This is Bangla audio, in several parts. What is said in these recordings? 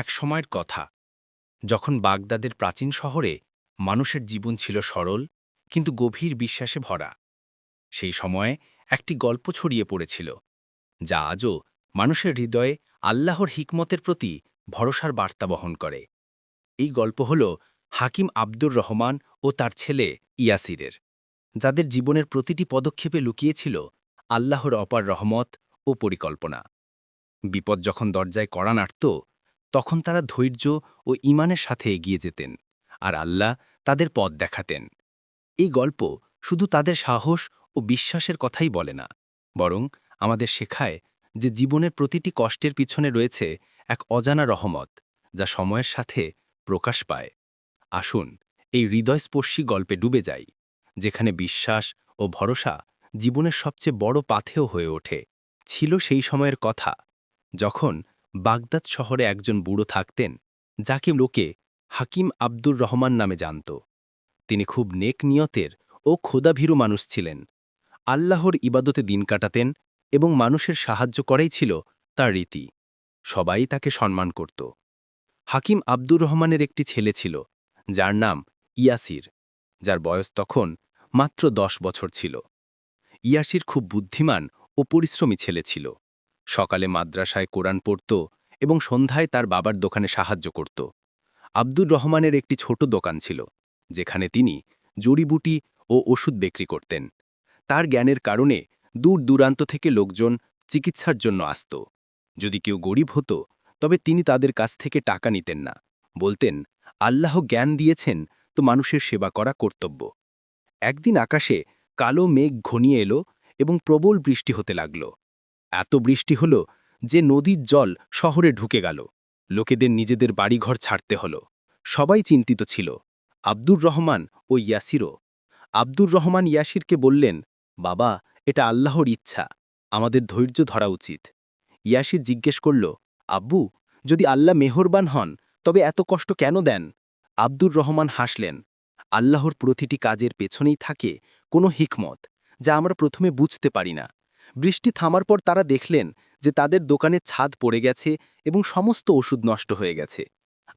এক সময়ের কথা। যখন বাগদাদের প্রাচীন শহরে মানুষের জীবন ছিল সরল, কিন্তু গভীর বিশ্বাসে ভরা, সেই সময়ে একটি গল্প ছড়িয়ে পড়েছিল, যা আজও মানুষের হৃদয়ে আল্লাহর হিকমতের প্রতি ভরসার বার্তা বহন করে। এই গল্প হল হাকিম আব্দুর রহমান ও তার ছেলে ইয়াসিরের, যাদের জীবনের প্রতিটি পদক্ষেপে লুকিয়েছিল আল্লাহর অপার রহমত ও পরিকল্পনা। বিপদ যখন দরজায় কড়া নাড়ত তখন তারা ধৈর্য ও ইমানের সাথে এগিয়ে যেতেন আর আল্লাহ তাদের পথ দেখাতেন। এই গল্প শুধু তাদের সাহস ও বিশ্বাসের কথাই বলে না, বরং আমাদের শেখায় যে জীবনের প্রতিটি কষ্টের পিছনে রয়েছে এক অজানা রহমত যা সময়ের সাথে প্রকাশ পায়। আসুন এই হৃদয়স্পর্শী গল্পে ডুবে যাই, যেখানে বিশ্বাস ও ভরসা জীবনের সবচেয়ে বড় পাথেও হয়ে ওঠে। ছিল সেই সময়ের কথা যখন বাগদাদ শহরে একজন বুড়ো থাকতেন, যাকে লোকে হাকিম আব্দুর রহমান নামে জানত। তিনি খুব নেক নিয়তের ও ক্ষোধাভীরু মানুষ ছিলেন। আল্লাহর ইবাদতে দিন কাটাতেন এবং মানুষের সাহায্য করাই ছিল তার রীতি। সবাই তাকে সম্মান করত। হাকিম আব্দুর রহমানের একটি ছেলে ছিল, যার নাম ইয়াসির, যার বয়স তখন মাত্র দশ বছর ছিল। ইয়াসির খুব বুদ্ধিমান ও পরিশ্রমী ছেলে ছিল। সকালে মাদ্রাসায় কোরআন পড়ত এবং সন্ধ্যায় তার বাবার দোকানে সাহায্য করত। আব্দুর রহমানের একটি ছোট দোকান ছিল, যেখানে তিনি জড়িবুটি ও ওষুধ বিক্রি করতেন। তার জ্ঞানের কারণে দূর দূরান্ত থেকে লোকজন চিকিৎসার জন্য আসত। যদি কেউ গরিব হতো, তবে তিনি তাদের কাছ থেকে টাকা নিতেন না। বলতেন, আল্লাহ জ্ঞান দিয়েছেন তো মানুষের সেবা করা কর্তব্য। একদিন আকাশে কালো মেঘ ঘনিয়ে এলো এবং প্রবল বৃষ্টি হতে লাগল। এত বৃষ্টি হল যে নদীর জল শহরে ঢুকে গেল। লোকেদের নিজেদের বাড়িঘর ছাড়তে হল। সবাই চিন্তিত ছিল। আব্দুর রহমান ও ইয়াসিরও। আব্দুর রহমান ইয়াসিরকে বললেন, বাবা, এটা আল্লাহর ইচ্ছা। আমাদের ধৈর্য ধরা উচিত। ইয়াসির জিজ্ঞেস করল, আব্বু, যদি আল্লাহ মেহরবান হন, তবে এত কষ্ট কেন দেন? আব্দুর রহমান হাসলেন, আল্লাহর প্রতিটি কাজের পেছনেই থাকে কোনো হিকমত, যা আমরা প্রথমে বুঝতে পারি না। বৃষ্টি থামার পর তারা দেখলেন যে তাদের দোকানে ছাদ পড়ে গেছে এবং সমস্ত ওষুধ নষ্ট হয়ে গেছে।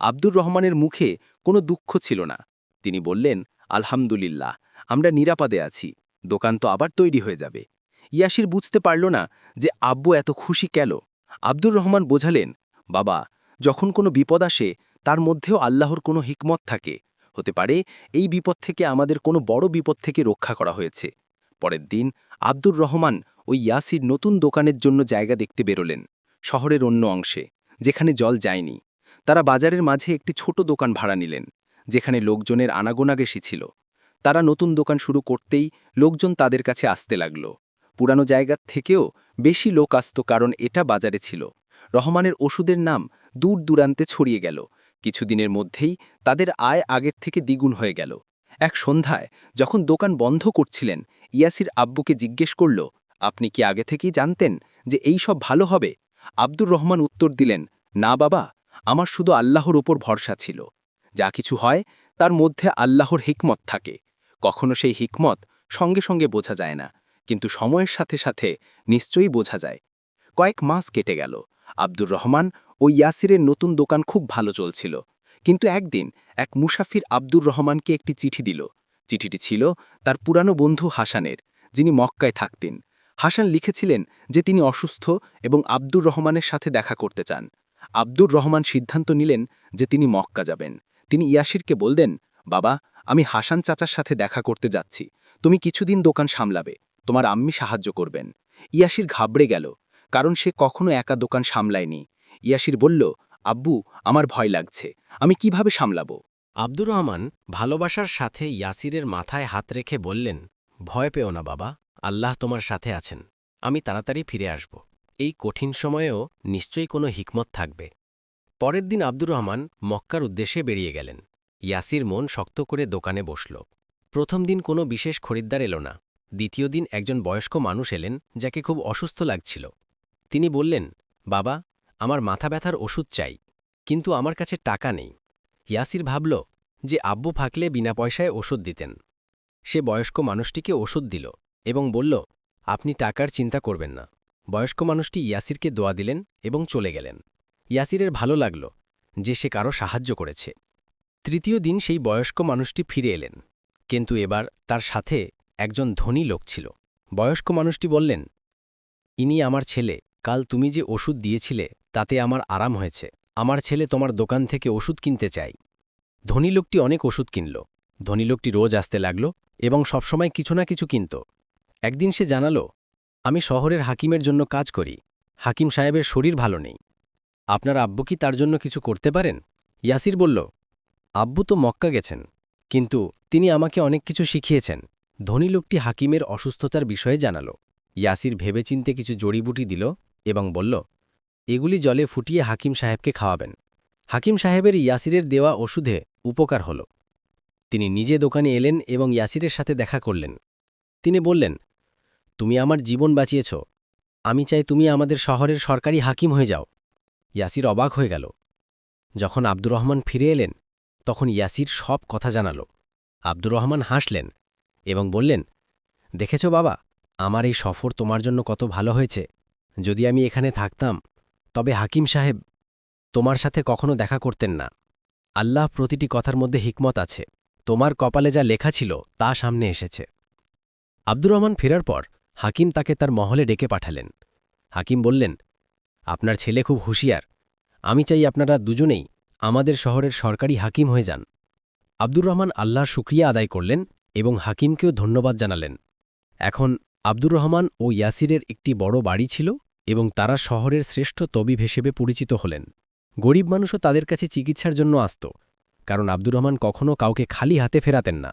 আব্দুর রহমানের মুখে কোনো দুঃখ ছিল না। তিনি বললেন, আলহামদুলিল্লাহ, আমরা নিরাপদে আছি। দোকান তো আবার তৈরি হয়ে যাবে। ইয়াসির বুঝতে পারল না যে আব্বু এত খুশি কেন। আব্দুর রহমান বোঝালেন, বাবা, যখন কোনো বিপদ আসে, তার মধ্যেও আল্লাহর কোনো হিকমত থাকে। হতে পারে এই বিপদ থেকে আমাদের কোনো বড় বিপদ থেকে রক্ষা করা হয়েছে। পরের দিন আব্দুর রহমান ওই ইয়াসির নতুন দোকানের জন্য জায়গা দেখতে বেরোলেন শহরের অন্য অংশে, যেখানে জল যায়নি। তারা বাজারের মাঝে একটি ছোট দোকান ভাড়া নিলেন, যেখানে লোকজনের আনাগোনা বেশি ছিল। তারা নতুন দোকান শুরু করতেই লোকজন তাদের কাছে আসতে লাগল। পুরানো জায়গার থেকেও বেশি লোক আসত কারণ এটা বাজারে ছিল। রহমানের ওষুধের নাম দূর দূরান্তে ছড়িয়ে গেল। কিছুদিনের মধ্যেই তাদের আয় আগের থেকে দ্বিগুণ হয়ে গেল। এক সন্ধ্যায় যখন দোকান বন্ধ করছিলেন ইয়াসির আব্বুকে জিজ্ঞেস করল, আপনি কি আগে থেকেই জানতেন যে এই সব ভালো হবে? আব্দুর রহমান উত্তর দিলেন, না বাবা, আমার শুধু আল্লাহর ওপর ভরসা ছিল। যা কিছু হয়, তার মধ্যে আল্লাহর হিকমত থাকে। কখনো সেই হিকমত সঙ্গে সঙ্গে বোঝা যায় না, কিন্তু সময়ের সাথে সাথে নিশ্চয়ই বোঝা যায়। কয়েক মাস কেটে গেল। আব্দুর রহমান ও ইয়াসিরের নতুন দোকান খুব ভালো চলছিল। কিন্তু একদিন এক মুসাফির আব্দুর রহমানকে একটি চিঠি দিল। চিঠিটি ছিল তার পুরানো বন্ধু হাসানের, যিনি মক্কায় থাকতেন। হাসান লিখেছিলেন যে তিনি অসুস্থ এবং আব্দুর রহমানের সাথে দেখা করতে চান। আব্দুর রহমান সিদ্ধান্ত নিলেন যে তিনি মক্কা যাবেন। তিনি ইয়াসিরকে বললেন, বাবা, আমি হাসান চাচার সাথে দেখা করতে যাচ্ছি। তুমি কিছুদিন দোকান সামলাবে। তোমার আম্মি সাহায্য করবেন। ইয়াসির ঘাবড়ে গেল, কারণ সে কখনো একা দোকান সামলায়নি। ইয়াসির বলল, আব্বু, আমার ভয় লাগছে। আমি কীভাবে সামলাবো? আব্দুর রহমান ভালোবাসার সাথে ইয়াসিরের মাথায় হাত রেখে বললেন, ভয় পেও না বাবা, আল্লাহ তোমার সাথে আছেন। আমি তাড়াতাড়ি ফিরে আসব। এই কঠিন সময়েও নিশ্চয়ই কোনো হিকমত থাকবে। পরের দিন আব্দুর রহমান মক্কার উদ্দেশ্যে বেরিয়ে গেলেন। ইয়াসির মন শক্ত করে দোকানে বসল। প্রথম দিন কোনো বিশেষ খরিদ্দার এলো না। দ্বিতীয় দিন একজন বয়স্ক মানুষ এলেন, যাকে খুব অসুস্থ লাগছিল। তিনি বললেন, বাবা, আমার মাথা ব্যথার ওষুধ চাই, কিন্তু আমার কাছে টাকা নেই। ইয়াসির ভাবল যে আব্বু ফাকলে বিনা পয়সায় ওষুধ দিতেন। সে বয়স্ক মানুষটিকে ওষুধ দিল এবং বলল, আপনি টাকার চিন্তা করবেন না। বয়স্ক মানুষটি ইয়াসিরকে দোয়া দিলেন এবং চলে গেলেন। ইয়াসিরের ভালো লাগল যে সে কারও সাহায্য করেছে। তৃতীয় দিন সেই বয়স্ক মানুষটি ফিরে এলেন, কিন্তু এবার তার সাথে একজন ধনী লোক ছিল। বয়স্ক মানুষটি বললেন, ইনি আমার ছেলে, কাল তুমি যে ওষুধ দিয়েছিলে, তাতে আমার আরাম হয়েছে। আমার ছেলে তোমার দোকান থেকে ওষুধ কিনতে চাই। ধনী লোকটি অনেক ওষুধ কিনল। ধনী লোকটি রোজ আসতে লাগল এবং সবসময় কিছু না কিছু কিনত। একদিন সে জানালো, আমি শহরের হাকিমের জন্য কাজ করি। হাকিম সাহেবের শরীর ভালো নেই। আপনার আব্বু কি তার জন্য কিছু করতে পারেন? ইয়াসির বলল, আব্বু তো মক্কা গেছেন, কিন্তু তিনি আমাকে অনেক কিছু শিখিয়েছেন। ধনী লোকটি হাকিমের অসুস্থতার বিষয়ে জানালো। ইয়াসির ভেবেচিন্তে কিছু জড়িবুটি দিল এবং বলল এগুলি জলে ফুটিয়ে হাকিম সাহেবকে খাওয়াবেন। হাকিম সাহেবের ইয়াসিরের দেওয়া ওষুধে উপকার হল। তিনি নিজে দোকানে এলেন এবং ইয়াসিরের সাথে দেখা করলেন। তিনি বললেন, তুমি আমার জীবন বাঁচিয়েছ। আমি চাই তুমি আমাদের শহরের সরকারি হাকিম হয়ে যাও। ইয়াসির অবাক হয়ে গেল। যখন আব্দুর রহমান ফিরে এলেন, তখন ইয়াসির সব কথা জানাল। আব্দুর রহমান হাসলেন এবং বললেন, দেখেছ বাবা, আমার এই সফর তোমার জন্য কত ভালো হয়েছে। যদি আমি এখানে থাকতাম তবে হাকিম সাহেব, তোমার সাথে কখনো দেখা করতেন না। আল্লাহ প্রতিটি কথার মধ্যে হিকমত আছে। তোমার কপালে যা লেখা ছিল, তা সামনে এসেছে। আব্দুর রহমান ফেরার পর হাকিম তাকে তার মহলে ডেকে পাঠালেন। হাকিম বললেন, আপনার ছেলে খুব হুঁশিয়ার। আমি চাই আপনারা দুজনেই আমাদের শহরের সরকারি হাকিম হয়ে যান। আব্দুর রহমান আল্লাহর শুক্রিয়া আদায় করলেন এবং হাকিমকেও ধন্যবাদ জানালেন। এখন আব্দুর রহমান ও ইয়াসিরের একটি বড় বাড়ি ছিল এবং তারা শহরের শ্রেষ্ঠ তবিব হিসেবে পরিচিত হলেন। গরিব মানুষও তাদের কাছে চিকিৎসার জন্য আসত, কারণ আব্দুর রহমান কখনও কাউকে খালি হাতে ফেরাতেন না।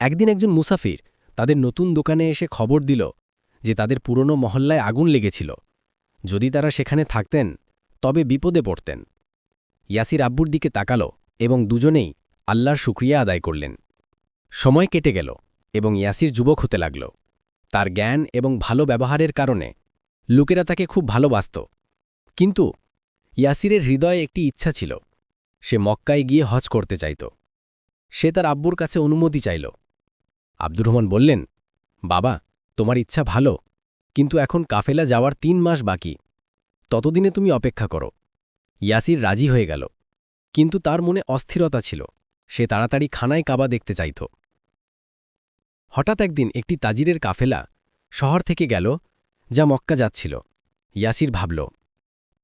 একদিন একজন মুসাফির তাদের নতুন দোকানে এসে খবর দিল যে তাদের পুরনো মহল্লায় আগুন লেগেছিল। যদি তারা সেখানে থাকতেন, তবে বিপদে পড়তেন। ইয়াসির আব্বুর দিকে তাকাল এবং দুজনেই আল্লাহর শুক্রিয়া আদায় করলেন। সময় কেটে গেল এবং ইয়াসির যুবক হতে লাগল। তার জ্ঞান এবং ভালো ব্যবহারের কারণে লোকেরা তাকে খুব ভালোবাসত। কিন্তু ইয়াসিরের হৃদয়ে একটি ইচ্ছা ছিল। সে মক্কায় গিয়ে হজ করতে চাইত। সে তার আব্বুর কাছে অনুমতি চাইল। আব্দুর রহমান বললেন, বাবা, তোমার ইচ্ছা ভালো, কিন্তু এখন কাফেলা যাওয়ার তিন মাস বাকি। ততদিনে তুমি অপেক্ষা করো। ইয়াসির রাজি হয়ে গেল। কিন্তু তার মনে অস্থিরতা ছিল। সে তাড়াতাড়ি খানায় কাবা দেখতে চাইত। হঠাৎ একদিন একটি তাজিরের কাফেলা শহর থেকে গেল যা মক্কা যাচ্ছিল। ইয়াসির ভাবল,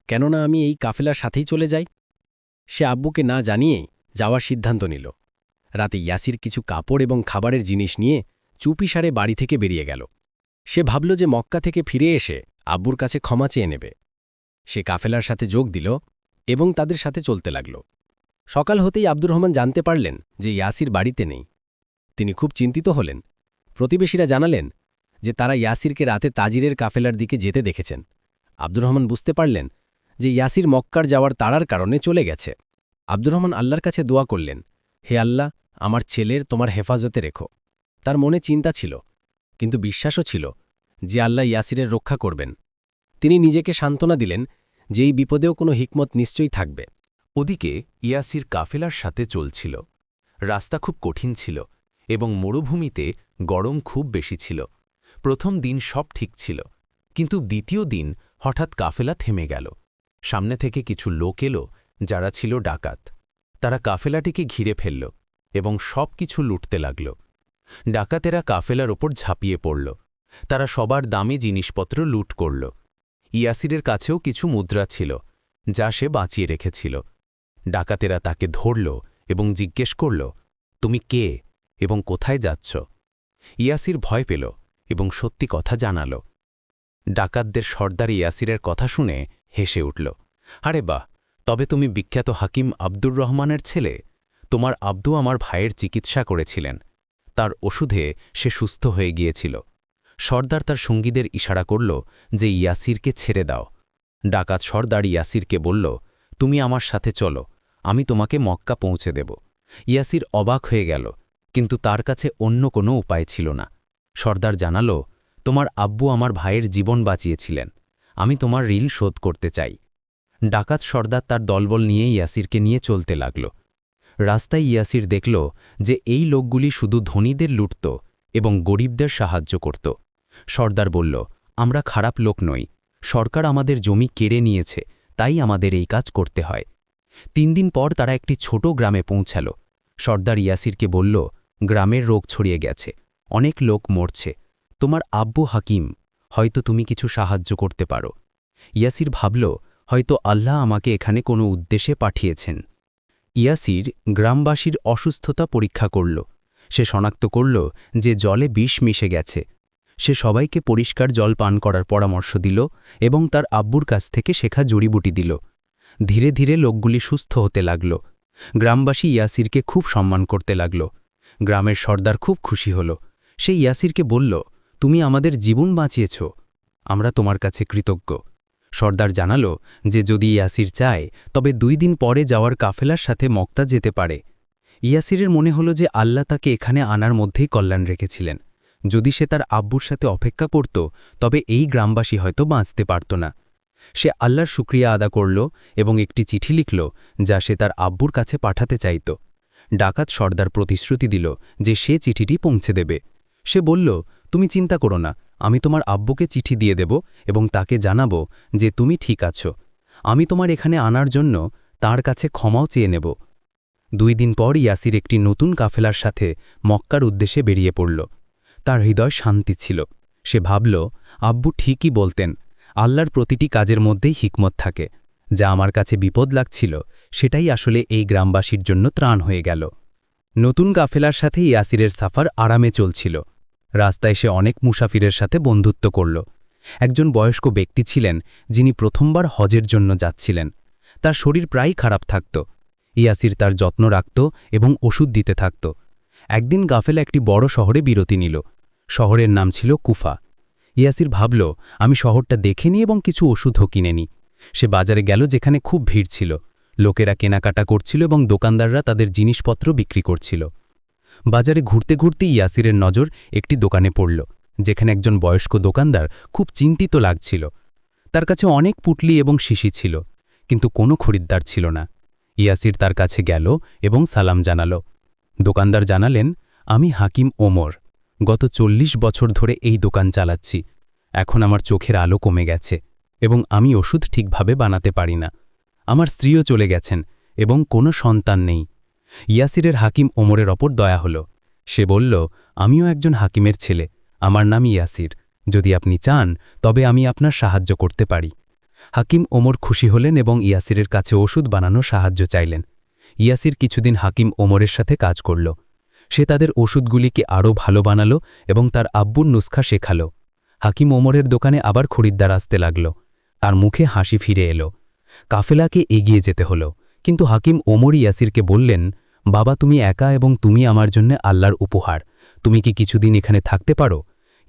কেননা আমি এই কাফেলার সাথেই চলে যাই? সে আব্বুকে না জানিয়েই যাওয়ার সিদ্ধান্ত নিল। রাতে ইয়াসির কিছু কাপড় এবং খাবারের জিনিস নিয়ে চুপিসারে বাড়ি থেকে বেরিয়ে গেল। সে ভাবল যে মক্কা থেকে ফিরে এসে আব্বুর কাছে ক্ষমা চেয়ে নেবে। সে কাফেলার সাথে যোগ দিল এবং তাদের সাথে চলতে লাগল। সকাল হতেই আব্দুর রহমান জানতে পারলেন যে ইয়াসির বাড়িতে নেই। তিনি খুব চিন্তিত হলেন। প্রতিবেশীরা জানালেন যে তারা ইয়াসিরকে রাতে তাজিরের কাফেলার দিকে যেতে দেখেছেন। আব্দুর রহমান বুঝতে পারলেন যে ইয়াসির মক্কার যাওয়ার তাড়ার কারণে চলে গেছে। আব্দুর রহমান আল্লাহর কাছে দোয়া করলেন, হে আল্লাহ, আমার ছেলের তোমার হেফাজতে রেখো। তার মনে চিন্তা ছিল, কিন্তু বিশ্বাসও ছিল যে আল্লাহ ইয়াসিরের রক্ষা করবেন। তিনি নিজেকে সান্ত্বনা দিলেন যে এই বিপদেও কোনো হিকমত নিশ্চয়ই থাকবে। ওদিকে ইয়াসির কাফেলার সাথে চলছিল। রাস্তা খুব কঠিন ছিল এবং মরুভূমিতে গরম খুব বেশি ছিল। প্রথম দিন সব ঠিক ছিল, কিন্তু দ্বিতীয় দিন হঠাৎ কাফেলা থেমে গেল। সামনে থেকে কিছু লোক এলো যারা ছিল ডাকাত। তারা কাফেলাটিকে ঘিরে ফেলল এবং সব কিছু লুটতে লাগল। ডাকাতেরা কাফেলার ওপর ঝাঁপিয়ে পড়ল। তারা সবার দামি জিনিসপত্র লুট করল। ইয়াসিরের কাছেও কিছু মুদ্রা ছিল, যা সে বাঁচিয়ে রেখেছিল। ডাকাতেরা তাকে ধরল এবং জিজ্ঞেস করল, তুমি কে এবং কোথায় যাচ্ছ? ইয়াসির ভয় পেল। এবং সত্যি কথা জানাল। ডাকাতদের সর্দার ইয়াসিরের কথা শুনে হেসে উঠল, আরে বাহ, তবে তুমি বিখ্যাত হাকিম আব্দুর রহমানের ছেলে? তোমার আব্দু আমার ভাইয়ের চিকিৎসা করেছিলেন। তার ওষুধে সে সুস্থ হয়ে গিয়েছিল। সর্দার তার সঙ্গীদের ইশারা করল যে ইয়াসিরকে ছেড়ে দাও। ডাকাত সর্দার ইয়াসিরকে বলল, তুমি আমার সাথে চলো, আমি তোমাকে মক্কা পৌঁছে দেব। ইয়াসির অবাক হয়ে গেল, কিন্তু তার কাছে অন্য কোনো উপায় ছিল না। সর্দার জানালো, তোমার আব্বু আমার ভাইয়ের জীবন বাঁচিয়েছিলেন, আমি তোমার ঋণ শোধ করতে চাই। ডাকাত সর্দার তার দলবল নিয়ে ইয়াসিরকে নিয়ে চলতে লাগল। রাস্তায় ইয়াসির দেখল যে এই লোকগুলি শুধু ধনীদের লুটত এবং গরিবদের সাহায্য করত। সর্দার বলল, আমরা খারাপ লোক নই, সরকার আমাদের জমি কেড়ে নিয়েছে, তাই আমাদের এই কাজ করতে হয়। তিন দিন পর তারা একটি ছোট গ্রামে পৌঁছাল। সর্দার ইয়াসিরকে বলল, গ্রামের রোগ ছড়িয়ে গেছে অনেক লোক মরছে। তোমার আব্বু হাকিম, হয়তো তুমি কিছু সাহায্য করতে পারো। ইয়াসির ভাবল, হয়তো আল্লাহ আমাকে এখানে কোনো উদ্দেশ্যে পাঠিয়েছেন। ইয়াসির গ্রামবাসীর অসুস্থতা পরীক্ষা করল। সে শনাক্ত করল যে জলে বিষ মিশে গেছে। সে সবাইকে পরিষ্কার জল পান করার পরামর্শ দিল এবং তার আব্বুর কাছ থেকে শেখা জড়িবুটি দিল। ধীরে ধীরে লোকগুলি সুস্থ হতে লাগল। গ্রামবাসী ইয়াসিরকে খুব সম্মান করতে লাগল। গ্রামের সর্দার খুব খুশি হল। সে ইয়াসিরকে বলল, তুমি আমাদের জীবন বাঁচিয়েছ, আমরা তোমার কাছে কৃতজ্ঞ। সর্দার জানালো যে যদি ইয়াসির চায়, তবে দুই দিন পরে যাওয়ার কাফেলার সাথে মক্তা যেতে পারে। ইয়াসিরের মনে হলো যে আল্লাহ তাকে এখানে আনার মধ্যেই কল্যাণ রেখেছিলেন। যদি সে তার আব্বুর সাথে অপেক্ষা করত, তবে এই গ্রামবাসী হয়তো বাঁচতে পারত না। সে আল্লাহর শুক্রিয়া আদা করল এবং একটি চিঠি লিখল, যা সে তার আব্বুর কাছে পাঠাতে চাইত। ডাকাত সর্দার প্রতিশ্রুতি দিল যে সে চিঠিটি পৌঁছে দেবে। সে বলল, তুমি চিন্তা করো না, আমি তোমার আব্বুকে চিঠি দিয়ে দেব এবং তাকে জানাব যে তুমি ঠিক আছো। আমি তোমার এখানে আনার জন্য তার কাছে ক্ষমাও চেয়ে নেব দুই দিন পর ইয়াসির একটি নতুন কাফেলার সাথে মক্কার উদ্দেশ্যে বেরিয়ে পড়ল। তার হৃদয় শান্তি ছিল। সে ভাবল, আব্বু ঠিকই বলতেন, আল্লাহর প্রতিটি কাজের মধ্যেই হিকমত থাকে। যা আমার কাছে বিপদ লাগছিল, সেটাই আসলে এই গ্রামবাসীর জন্য ত্রাণ হয়ে গেল। নতুন কাফেলার সাথে ইয়াসিরের সাফার আরামে চলছিল। রাস্তায় সে অনেক মুসাফিরের সাথে বন্ধুত্ব করল। একজন বয়স্ক ব্যক্তি ছিলেন, যিনি প্রথমবার হজের জন্য যাচ্ছিলেন। তার শরীর প্রায় খারাপ থাকত। ইয়াসির তার যত্ন রাখত এবং ওষুধ দিতে থাকত। একদিন গাফেলা একটি বড় শহরে বিরতি নিল। শহরের নাম ছিল কুফা। ইয়াসির ভাবল, আমি শহরটা দেখে নিই এবং কিছু ওষুধও কিনে নিই। সে বাজারে গেল, যেখানে খুব ভিড় ছিল। লোকেরা কেনাকাটা করছিল এবং দোকানদাররা তাদের জিনিসপত্র বিক্রি করছিল। বাজারে ঘুরতে ঘুরতে ইয়াসিরের নজর একটি দোকানে পড়ল, যেখানে একজন বয়স্ক দোকানদার খুব চিন্তিত লাগছিল। তার কাছে অনেক পুটলি এবং শিশি ছিল, কিন্তু কোনো খরিদ্দার ছিল না। ইয়াসির তার কাছে গেল এবং সালাম জানাল। দোকানদার জানালেন, আমি হাকিম ওমর। গত চল্লিশ বছর ধরে এই দোকান চালাচ্ছি। এখন আমার চোখের আলো কমে গেছে এবং আমি ওষুধ ঠিকভাবে বানাতে পারি না। আমার স্ত্রীও চলে গেছেন এবং কোনো সন্তান নেই। ইয়াসিরের হাকিম ওমরের ওপর দয়া হল। সে বলল, আমিও একজন হাকিমের ছেলে। আমার নাম ইয়াসির। যদি আপনি চান, তবে আমি আপনার সাহায্য করতে পারি। হাকিম ওমর খুশি হলেন এবং ইয়াসিরের কাছে ওষুধ বানানো সাহায্য চাইলেন। ইয়াসির কিছুদিন হাকিম ওমরের সাথে কাজ করল। সে তাদের ওষুধগুলিকে আরও ভালো বানালো এবং তার আব্বুর নুস্খা শেখালো। হাকিম ওমরের দোকানে আবার খরিদ্দার আসতে লাগল। তার মুখে হাসি ফিরে এলো। কাফেলাকে এগিয়ে যেতে হলো। কিন্তু হাকিম ওমর ইয়াসিরকে বললেন বাবা, তুমি একা এবং তুমি আমার জন্য আল্লাহর উপহার। তুমি কি কিছুদিন এখানে থাকতে পারো?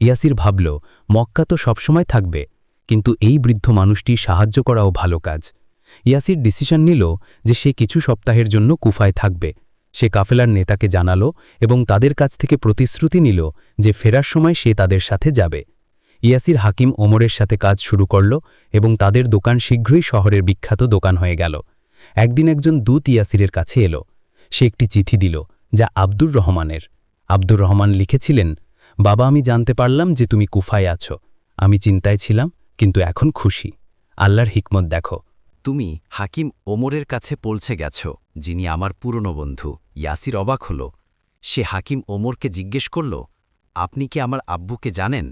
ইয়াসির ভাবল, মক্কা তো সবসময় থাকবে, কিন্তু এই বৃদ্ধ মানুষটি সাহায্য করাও ভালো কাজ। ইয়াসির ডিসিশন নিল যে সে কিছু সপ্তাহের জন্য কুফায় থাকবে। সে কাফেলার নেতাকে জানালো এবং তাদের কাছ থেকে প্রতিশ্রুতি নিল যে ফেরার সময় সে তাদের সাথে যাবে। ইয়াসির হাকিম ওমরের সাথে কাজ শুরু করল এবং তাদের দোকান শীঘ্রই শহরের বিখ্যাত দোকান হয়ে গেল। একদিন একজন দূত ইয়াসিরের কাছে এলো। সে একটি চিঠি দিল, যা আব্দুর রহমানের। আব্দুর রহমান লিখেছিলেন, বাবা, আমি জানতে পারলাম যে তুমি কুফায় আছো। আমি চিন্তায় ছিলাম, কিন্তু এখন খুশি। আল্লাহর হিকমত দেখো। তুমি হাকিম ওমরের কাছে পৌঁছে গেছ, যিনি আমার পুরনো বন্ধু। ইয়াসির অবাক হল। সে হাকিম ওমরকে জিজ্ঞেস করল, আপনি কি আমার আব্বুকে জানেন?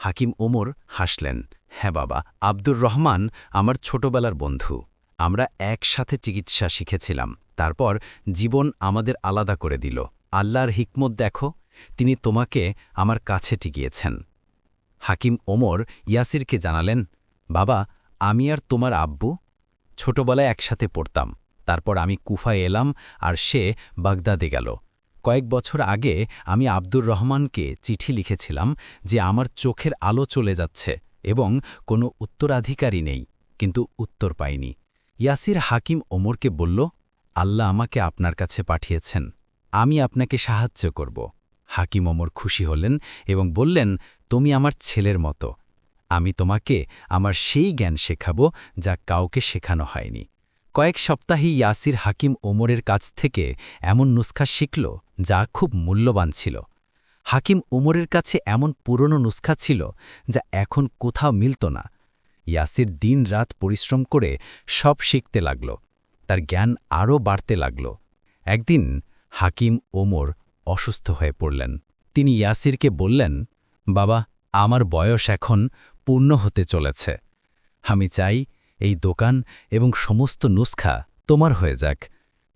হাকিম ওমর হাসলেন হ্যাঁ বাবা, আব্দুর রহমান আমার ছোটবেলার বন্ধু। আমরা একসাথে চিকিৎসা শিখেছিলাম। তারপর জীবন আমাদের আলাদা করে দিল। আল্লাহর হিকমত দেখো, তিনি তোমাকে আমার কাছে টিকিয়েছেন হাকিম ওমর ইয়াসিরকে জানালেন, বাবা, আমি আর তোমার আব্বু ছোটবেলায় একসাথে পড়তাম। তারপর আমি কুফায় এলাম আর সে বাগদাদে গেল। কয়েক বছর আগে আমি আব্দুর রহমানকে চিঠি লিখেছিলাম যে আমার চোখের আলো চলে যাচ্ছে এবং কোনো উত্তরাধিকারী নেই, কিন্তু উত্তর পাইনি। ইয়াসির হাকিম ওমরকে বলল আল্লাহ আমাকে আপনার কাছে পাঠিয়েছেন। আমি আপনাকে সাহায্য করব। হাকিম ওমর খুশি হলেন এবং বললেন, তুমি আমার ছেলের মতো। আমি তোমাকে আমার সেই জ্ঞান শেখাব যা কাউকে শেখানো হয়নি। কয়েক সপ্তাহে ইয়াসির হাকিম ওমরের কাছ থেকে এমন নুস্খা শিখল যা খুব মূল্যবান ছিল। হাকিম ওমরের কাছে এমন পুরনো নুস্খা ছিল যা এখন কোথাও মিলত না। ইয়াসির দিন রাত পরিশ্রম করে সব শিখতে লাগল। তার জ্ঞান আরও বাড়তে লাগল। একদিন হাকিম ওমর অসুস্থ হয়ে পড়লেন। তিনি ইয়াসিরকে বললেন, বাবা, আমার বয়স এখন পূর্ণ হতে চলেছে। আমি চাই এই দোকান এবং সমস্ত নুস্খা তোমার হয়ে যাক।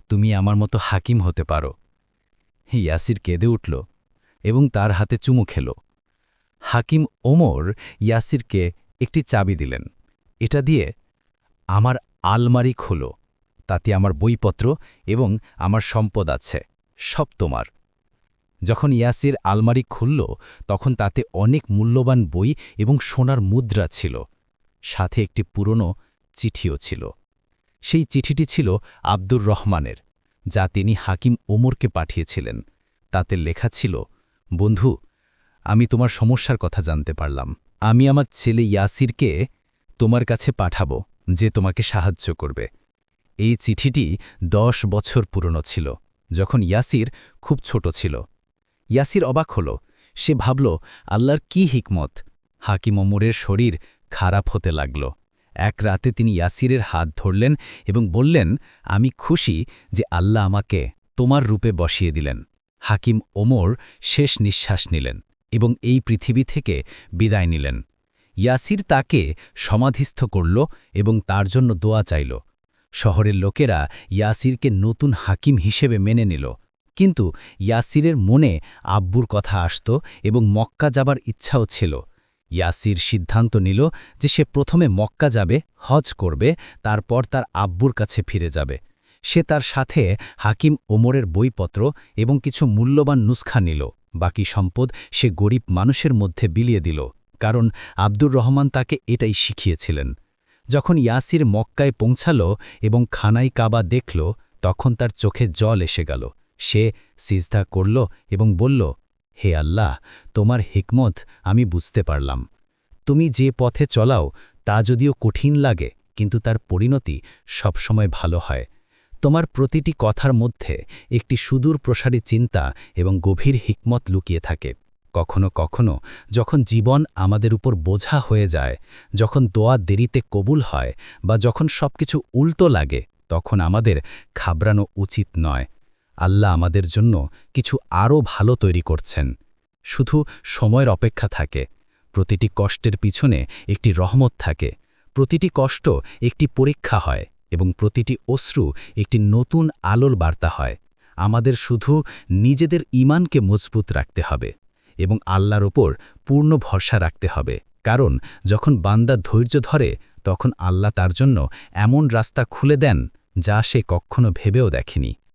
তুমি আমার মতো হাকিম হতে পারো। ইয়াসির কেঁদে উঠল এবং তার হাতে চুমু খেল। হাকিম ওমর ইয়াসিরকে একটি চাবি দিলেন। এটা দিয়ে আমার আলমারি খোলো। তাতে আমার বইপত্র এবং আমার সম্পদ আছে, সব তোমার। যখন ইয়াসির আলমারি খুলল, তখন তাতে অনেক মূল্যবান বই এবং সোনার মুদ্রা ছিল, সাথে একটি পুরনো চিঠিও ছিল। সেই চিঠিটি ছিল আব্দুর রহমানের, যা তিনি হাকিম ওমরকে পাঠিয়েছিলেন। তাতে লেখা ছিল, বন্ধু, আমি তোমার সমস্যার কথা জানতে পারলাম। আমি আমার ছেলে ইয়াসিরকে তোমার কাছে পাঠাবো, যে তোমাকে সাহায্য করবে। এই চিঠিটি দশ বছর পুরনো ছিল, যখন ইয়াসির খুব ছোট ছিল। ইয়াসির অবাক হল, সে ভাবল, আল্লাহর কি হিকমত? হাকিম ওমরের শরীর খারাপ হতে লাগল। এক রাতে তিনি ইয়াসিরের হাত ধরলেন এবং বললেন, আমি খুশি যে আল্লাহ আমাকে তোমার রূপে বসিয়ে দিলেন। হাকিম ওমর শেষ নিঃশ্বাস নিলেন এবং এই পৃথিবী থেকে বিদায় নিলেন। ইয়াসির তাকে সমাধিস্থ করল এবং তার জন্য দোয়া চাইল। শহরের লোকেরা ইয়াসিরকে নতুন হাকিম হিসেবে মেনে নিল। কিন্তু ইয়াসিরের মনে আব্বুর কথা আসত এবং মক্কা যাবার ইচ্ছাও ছিল। ইয়াসির সিদ্ধান্ত নিল যে সে প্রথমে মক্কা যাবে, হজ করবে, তারপর তার আব্বুর কাছে ফিরে যাবে। সে তার সাথে হাকিম ওমরের বইপত্র এবং কিছু মূল্যবান নুস্খা নিল। বাকি সম্পদ সে গরিব মানুষের মধ্যে বিলিয়ে দিল। কারণ আব্দুর রহমান তাকে এটাই শিখিয়েছিলেন। যখন ইয়াসির মক্কায় পৌঁছাল এবং খানাই কাবা দেখল, তখন তার চোখে জল এসে গেল। সে সিজদা করল এবং বলল, হে আল্লাহ, তোমার হিকমত আমি বুঝতে পারলাম। তুমি যে পথে চলাও, তা যদিও কঠিন লাগে, কিন্তু তার পরিণতি সবসময় ভালো হয়। তোমার প্রতিটি কথার মধ্যে একটি সুদূর প্রসারী চিন্তা এবং গভীর হিকমত লুকিয়ে থাকে। কখনো কখনো যখন জীবন আমাদের উপর বোঝা হয়ে যায়, যখন দোয়া দেরিতে কবুল হয় বা যখন সবকিছু উল্টো লাগে, তখন আমাদের খাবরানো উচিত নয়। আল্লাহ আমাদের জন্য কিছু আরও ভালো তৈরি করছেন। শুধু সময়ের অপেক্ষা থাকে, প্রতিটি কষ্টের পিছনে একটি রহমত থাকে, প্রতিটি কষ্ট একটি পরীক্ষা হয় এবং প্রতিটি অশ্রু একটি নতুন আলোর বার্তা হয়। আমাদের শুধু নিজেদের ইমানকে মজবুত রাখতে হবে। এবং আল্লাহর ওপর পূর্ণ ভরসা রাখতে হবে। কারণ, যখন বান্দা ধৈর্য ধরে, তখন আল্লাহ তার জন্য এমন রাস্তা খুলে দেন যা সে কখনো ভেবেও দেখেনি।